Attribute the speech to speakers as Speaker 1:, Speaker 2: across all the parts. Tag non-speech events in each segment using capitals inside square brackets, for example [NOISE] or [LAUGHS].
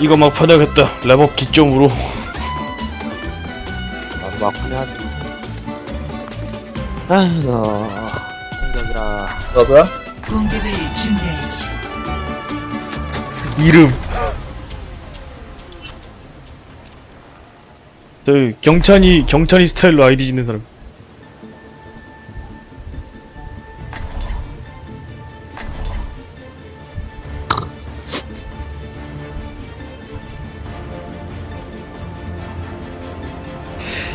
Speaker 1: 이거 막 파야겠다. 랩업 기점으로.
Speaker 2: 나도 막 하면 아이고 공격이라.
Speaker 3: 너도야?
Speaker 4: 공격을 준비하십시오.
Speaker 1: 이름. 저 경찬이 경찬이 스타일로 아이디 짓는 사람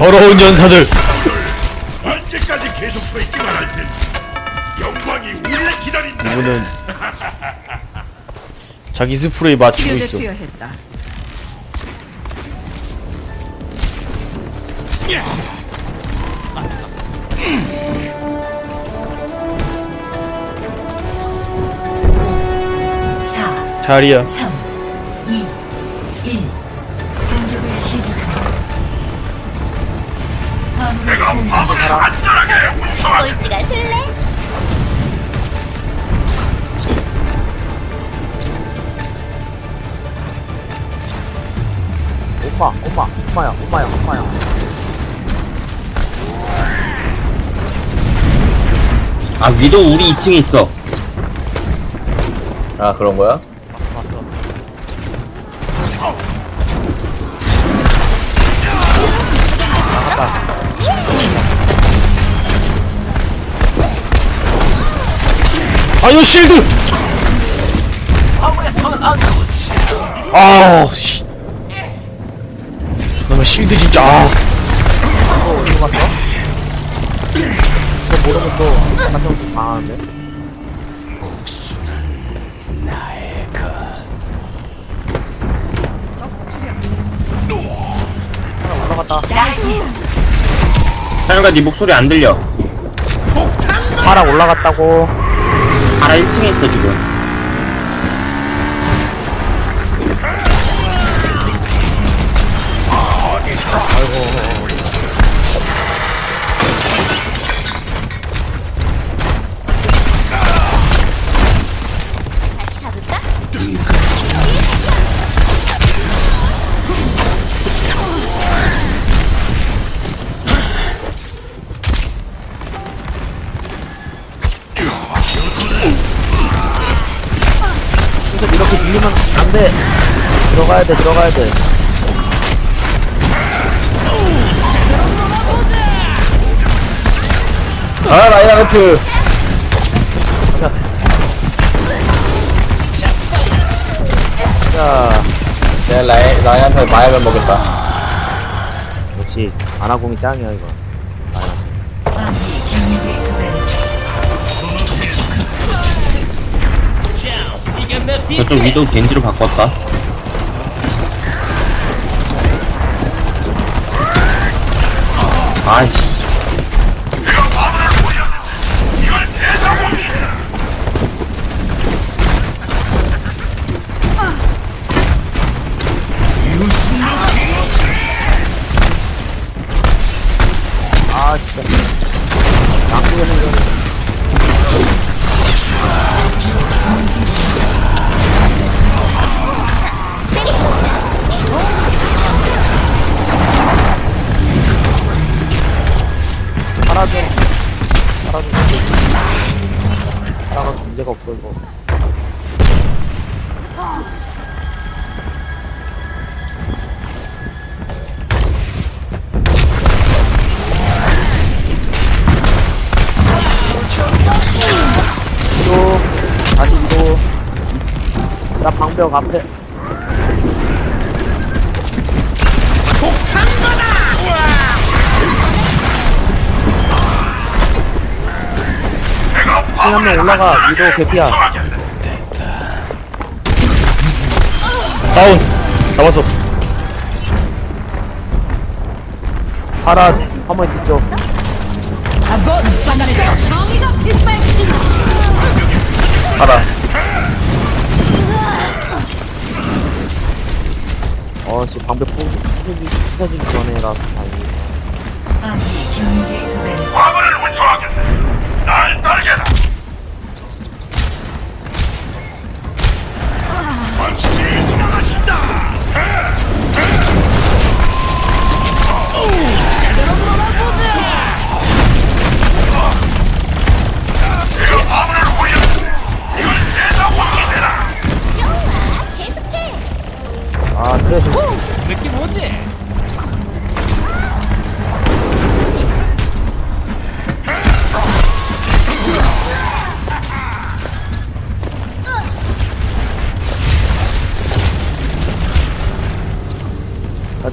Speaker 1: 더러운 연사들.
Speaker 5: 언제까지 계속 서 있기만 할 텐데 영광이 우리를 기다린다.
Speaker 1: 누구는 자기 스프레이 맞추고 있어.
Speaker 4: 투여했다. 사,
Speaker 1: 자리야.
Speaker 4: 3, 화물을 공유하십시오.
Speaker 6: 꼴찌가 술래?
Speaker 2: 엄마 엄마 엄마야 엄마야 엄마야
Speaker 3: 아 위도 우리 2층에 있어 아 그런 거야?
Speaker 1: 아유 실드. 아우 씨. 너무 실드 진짜 아.
Speaker 2: 또 어디로 갔어? 이거 모르면 또좀 강하는데 하나 올라갔다
Speaker 3: 사령가 네 목소리 안 들려.
Speaker 2: 파라 올라갔다고
Speaker 3: 알아 1층에 있어 지금
Speaker 2: 들어가야 돼 들어가야 돼.
Speaker 3: 아 라이언트.
Speaker 2: 자.
Speaker 3: 내가 라이, 라이언트 마약을 먹였다.
Speaker 2: 그렇지? 아나공이 짱이야 이거.
Speaker 4: 구간
Speaker 3: 저쪽 위도 겐지로 바꿨다 아
Speaker 2: 없어 이거. 위로 다시 위로 나 방벽 앞에 중에 한 명 올라가. 위도 개피야.
Speaker 1: 다운. 잡았어.
Speaker 2: 파라 한번
Speaker 6: 뒤쪽.
Speaker 3: 파라.
Speaker 2: 어씨 방패 폭이 찢어지기 전에 라서 다행이다
Speaker 5: 과거를 운송하겠네. 날 따르게라.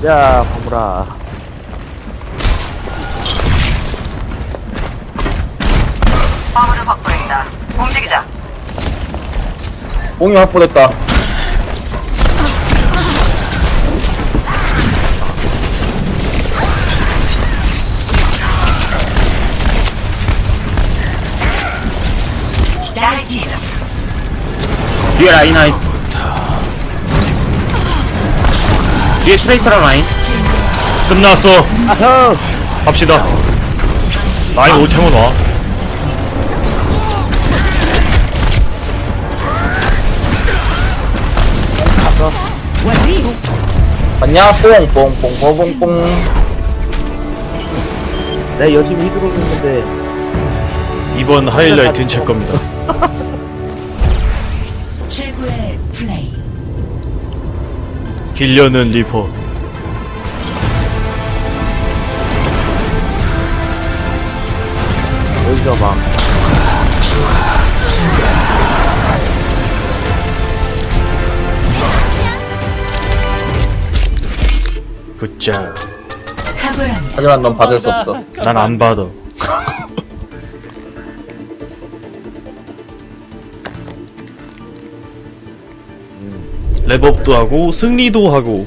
Speaker 2: 가자 화물아
Speaker 3: 공이 확보됐다. 뒤에 라인 하이. 뒤에 트레이서랑 라인.
Speaker 1: 끝났어
Speaker 2: 아허
Speaker 1: 갑시다 라인 올 테면 와
Speaker 3: 봤냐? 뽕뽕뽕 뽕뽕뽕.
Speaker 2: 내가 열심히 휘두르고 있는데
Speaker 1: 이번 하이라이트는 제 겁니다 [LAUGHS] 힐려는 리퍼
Speaker 2: 여기서 막.
Speaker 4: 탁월합니다.
Speaker 3: 하지만 넌 받을 수 없어.
Speaker 1: 난 안 받아 랩업도 하고 승리도 하고